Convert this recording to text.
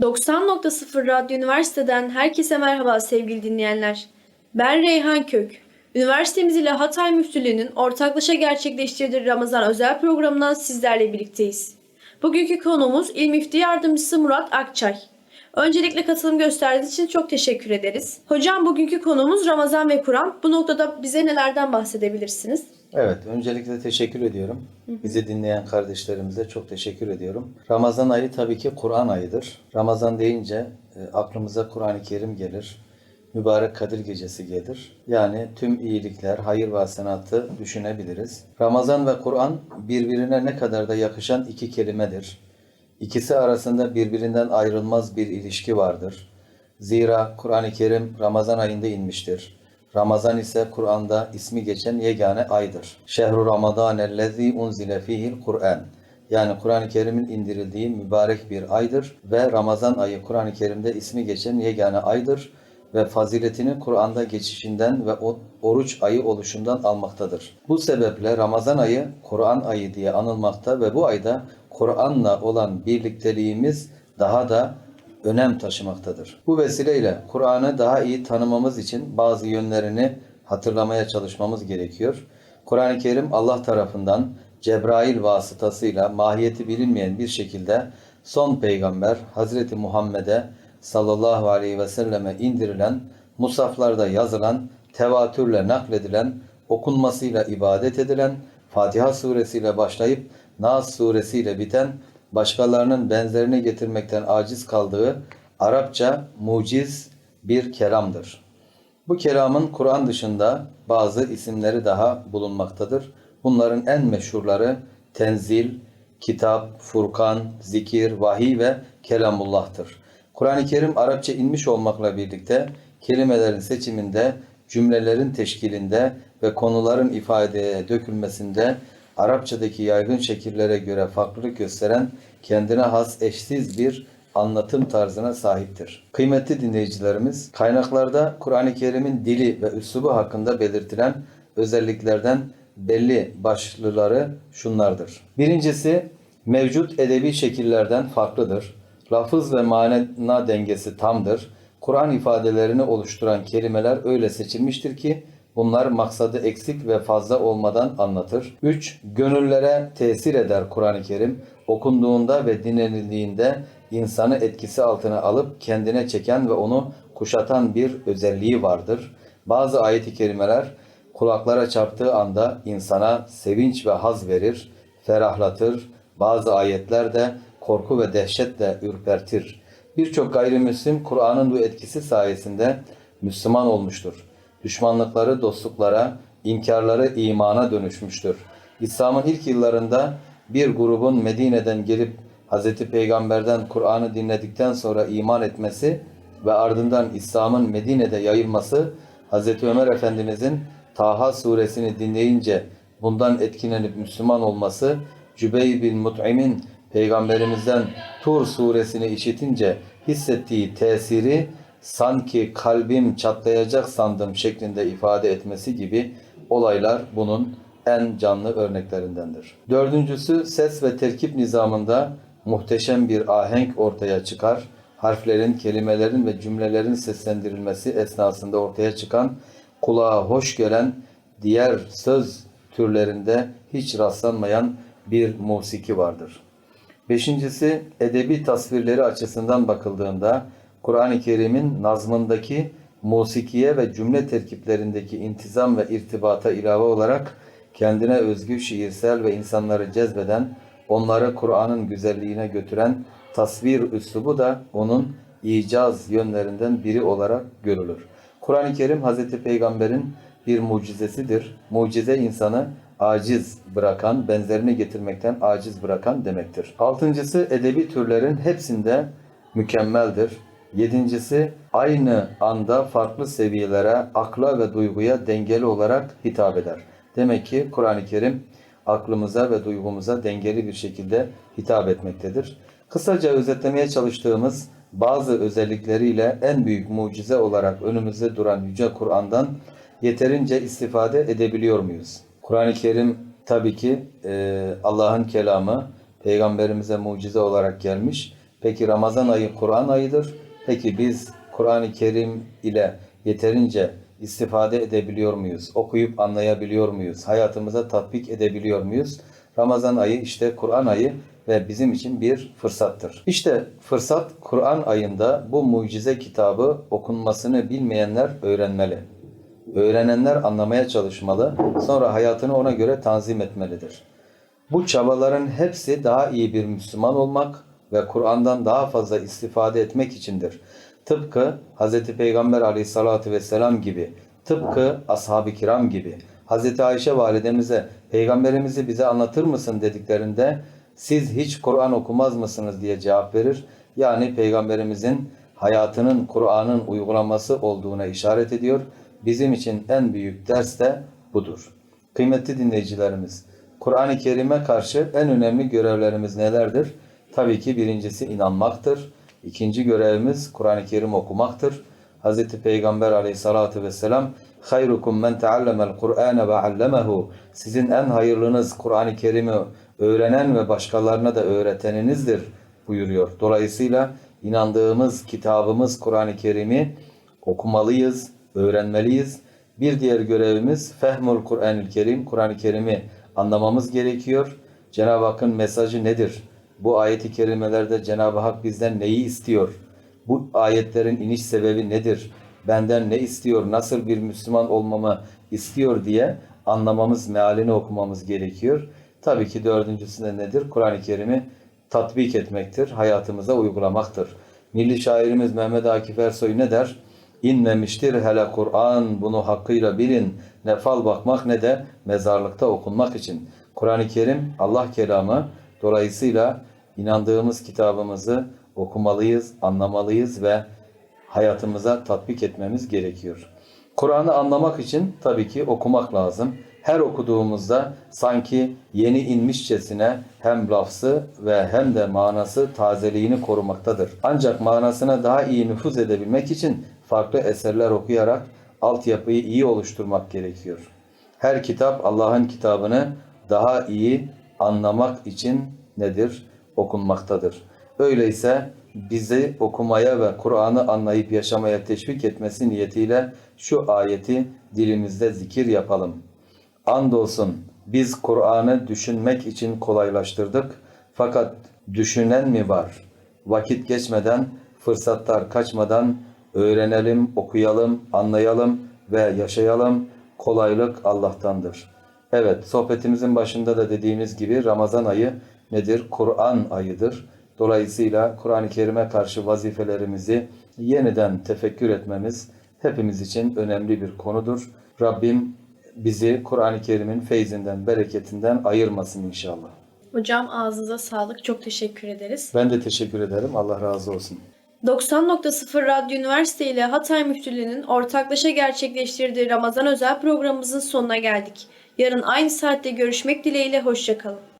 90.0 Radyo Üniversiteden herkese merhaba sevgili dinleyenler. Ben Reyhan Kök. Üniversitemiz ile Hatay Müftülüğü'nün ortaklaşa gerçekleştirdiği Ramazan özel programından sizlerle birlikteyiz. Bugünkü konuğumuz İl Müftü Yardımcısı Murat Akçay. Öncelikle katılım gösterdiğiniz için çok teşekkür ederiz. Hocam bugünkü konuğumuz Ramazan ve Kur'an. Bu noktada bize nelerden bahsedebilirsiniz? Evet, öncelikle teşekkür ediyorum. Bizi dinleyen kardeşlerimize çok teşekkür ediyorum. Ramazan ayı tabii ki Kur'an ayıdır. Ramazan deyince e, aklımıza Kur'an-ı Kerim gelir. Mübarek Kadir Gecesi gelir. Yani tüm iyilikler, hayır ve hasenatı düşünebiliriz. Ramazan ve Kur'an birbirine ne kadar da yakışan iki kelimedir. İkisi arasında birbirinden ayrılmaz bir ilişki vardır. Zira Kur'an-ı Kerim Ramazan ayında inmiştir. Ramazan ise Kur'an'da ismi geçen yegane aydır. Şehru Ramazan ellezî unzile fihil Kur'an. Yani Kur'an-ı Kerim'in indirildiği mübarek bir aydır ve Ramazan ayı Kur'an-ı Kerim'de ismi geçen yegane aydır ve faziletini Kur'an'da geçişinden ve oruç ayı oluşundan almaktadır. Bu sebeple Ramazan ayı Kur'an ayı diye anılmakta ve bu ayda Kur'an'la olan birlikteliğimiz daha da önem taşımaktadır. Bu vesileyle Kur'an'ı daha iyi tanımamız için bazı yönlerini hatırlamaya çalışmamız gerekiyor. Kur'an-ı Kerim Allah tarafından Cebrail vasıtasıyla mahiyeti bilinmeyen bir şekilde son peygamber Hazreti Muhammed'e sallallahu aleyhi ve selleme indirilen, musaflarda yazılan, tevatürle nakledilen, okunmasıyla ibadet edilen, Fatiha suresiyle başlayıp Nas suresiyle biten, başkalarının benzerini getirmekten aciz kaldığı Arapça muciz bir kelamdır. Bu kelamın Kur'an dışında bazı isimleri daha bulunmaktadır. Bunların en meşhurları Tenzil, Kitap, Furkan, Zikir, Vahiy ve Kelamullah'tır. Kur'an-ı Kerim Arapça inmiş olmakla birlikte kelimelerin seçiminde, cümlelerin teşkilinde ve konuların ifadeye dökülmesinde Arapçadaki yaygın şekillere göre farklılık gösteren kendine has eşsiz bir anlatım tarzına sahiptir. Kıymetli dinleyicilerimiz, kaynaklarda Kur'an-ı Kerim'in dili ve üslubu hakkında belirtilen özelliklerden belli başlıları şunlardır. Birincisi, mevcut edebi şekillerden farklıdır. Lafız ve mana dengesi tamdır. Kur'an ifadelerini oluşturan kelimeler öyle seçilmiştir ki bunlar maksadı eksik ve fazla olmadan anlatır. 3. Gönüllere tesir eder Kur'an-ı Kerim. Okunduğunda ve dinlenildiğinde insanı etkisi altına alıp kendine çeken ve onu kuşatan bir özelliği vardır. Bazı ayet-i kerimeler kulaklara çarptığı anda insana sevinç ve haz verir, ferahlatır. Bazı ayetler de korku ve dehşetle ürpertir. Birçok gayrimüslim Kur'an'ın bu etkisi sayesinde Müslüman olmuştur. Düşmanlıkları dostluklara, inkarları imana dönüşmüştür. İslam'ın ilk yıllarında bir grubun Medine'den gelip Hz. Peygamber'den Kur'an'ı dinledikten sonra iman etmesi ve ardından İslam'ın Medine'de yayılması Hz. Ömer Efendimizin Taha suresini dinleyince bundan etkilenip Müslüman olması, Cübey bin Mut'im'in Peygamberimizden Tur suresini işitince hissettiği tesiri sanki kalbim çatlayacak sandım şeklinde ifade etmesi gibi olaylar bunun en canlı örneklerindendir. Dördüncüsü ses ve terkip nizamında muhteşem bir ahenk ortaya çıkar. Harflerin, kelimelerin ve cümlelerin seslendirilmesi esnasında ortaya çıkan kulağa hoş gelen diğer söz türlerinde hiç rastlanmayan bir musiki vardır. Beşincisi edebi tasvirleri açısından bakıldığında Kur'an-ı Kerim'in nazmındaki musikiye ve cümle terkiplerindeki intizam ve irtibata ilave olarak kendine özgü şiirsel ve insanları cezbeden, onları Kur'an'ın güzelliğine götüren tasvir üslubu da onun icaz yönlerinden biri olarak görülür. Kur'an-ı Kerim Hz. Peygamber'in bir mucizesidir. Mucize insanı aciz bırakan, benzerini getirmekten aciz bırakan demektir. Altıncısı edebi türlerin hepsinde mükemmeldir. Yedincisi aynı anda farklı seviyelere, akla ve duyguya dengeli olarak hitap eder. Demek ki Kur'an-ı Kerim aklımıza ve duygumuza dengeli bir şekilde hitap etmektedir. Kısaca özetlemeye çalıştığımız bazı özellikleriyle en büyük mucize olarak önümüzde duran Yüce Kur'an'dan yeterince istifade edebiliyor muyuz? Kur'an-ı Kerim tabii ki e, Allah'ın kelamı, peygamberimize mucize olarak gelmiş Peki Ramazan ayı Kur'an ayıdır. Peki biz Kur'an-ı Kerim ile yeterince istifade edebiliyor muyuz? Okuyup anlayabiliyor muyuz? Hayatımıza tatbik edebiliyor muyuz? Ramazan ayı işte Kur'an ayı ve bizim için bir fırsattır. İşte fırsat Kur'an ayında bu mucize kitabı okunmasını bilmeyenler öğrenmeli. Öğrenenler anlamaya çalışmalı, sonra hayatını ona göre tanzim etmelidir. Bu çabaların hepsi daha iyi bir Müslüman olmak ve Kur'an'dan daha fazla istifade etmek içindir. Tıpkı Hz. Peygamber aleyhissalatü vesselam gibi, tıpkı ashab-ı kiram gibi, Hz. Ayşe validemize Peygamberimizi bize anlatır mısın dediklerinde siz hiç Kur'an okumaz mısınız diye cevap verir. Yani Peygamberimizin hayatının Kur'an'ın uygulaması olduğuna işaret ediyor. Bizim için en büyük ders de budur. Kıymetli dinleyicilerimiz, Kur'an-ı Kerim'e karşı en önemli görevlerimiz nelerdir? Tabii ki birincisi inanmaktır. İkinci görevimiz Kur'an-ı Kerim okumaktır. Hz. Peygamber aleyhissalatü vesselam hayrukum men teallemel Kur'ane ve allemehu sizin en hayırlınız Kur'an-ı Kerim'i öğrenen ve başkalarına da öğreteninizdir buyuruyor. Dolayısıyla inandığımız kitabımız Kur'an-ı Kerim'i okumalıyız, öğrenmeliyiz. Bir diğer görevimiz fehmul Kur'an-ı Kerim, Kur'an-ı Kerim'i anlamamız gerekiyor. Cenab-ı Hakk'ın mesajı nedir? Bu ayeti kerimelerde Cenab-ı Hak bizden neyi istiyor? Bu ayetlerin iniş sebebi nedir? Benden ne istiyor? Nasıl bir Müslüman olmamı istiyor diye anlamamız, mealini okumamız gerekiyor. Tabii ki dördüncüsü de nedir? Kur'an-ı Kerim'i tatbik etmektir, hayatımıza uygulamaktır. Milli şairimiz Mehmet Akif Ersoy ne der? İnmemiştir hele Kur'an bunu hakkıyla bilin. Ne fal bakmak ne de mezarlıkta okunmak için. Kur'an-ı Kerim Allah kelamı. Dolayısıyla inandığımız kitabımızı okumalıyız, anlamalıyız ve hayatımıza tatbik etmemiz gerekiyor. Kur'an'ı anlamak için tabii ki okumak lazım. Her okuduğumuzda sanki yeni inmişçesine hem lafzı ve hem de manası tazeliğini korumaktadır. Ancak manasına daha iyi nüfuz edebilmek için farklı eserler okuyarak altyapıyı iyi oluşturmak gerekiyor. Her kitap Allah'ın kitabını daha iyi anlamak için nedir? Okunmaktadır. Öyleyse bizi okumaya ve Kur'an'ı anlayıp yaşamaya teşvik etmesi niyetiyle şu ayeti dilimizde zikir yapalım. Andolsun biz Kur'an'ı düşünmek için kolaylaştırdık. Fakat düşünen mi var? Vakit geçmeden, fırsatlar kaçmadan öğrenelim, okuyalım, anlayalım ve yaşayalım. Kolaylık Allah'tandır. Evet, sohbetimizin başında da dediğimiz gibi Ramazan ayı nedir? Kur'an ayıdır. Dolayısıyla Kur'an-ı Kerim'e karşı vazifelerimizi yeniden tefekkür etmemiz hepimiz için önemli bir konudur. Rabbim bizi Kur'an-ı Kerim'in feyzinden, bereketinden ayırmasın inşallah. Hocam ağzınıza sağlık. Çok teşekkür ederiz. Ben de teşekkür ederim. Allah razı olsun. 90.0 Radyo Üniversite ile Hatay Müftülüğü'nün ortaklaşa gerçekleştirdiği Ramazan özel programımızın sonuna geldik. Yarın aynı saatte görüşmek dileğiyle hoşçakalın.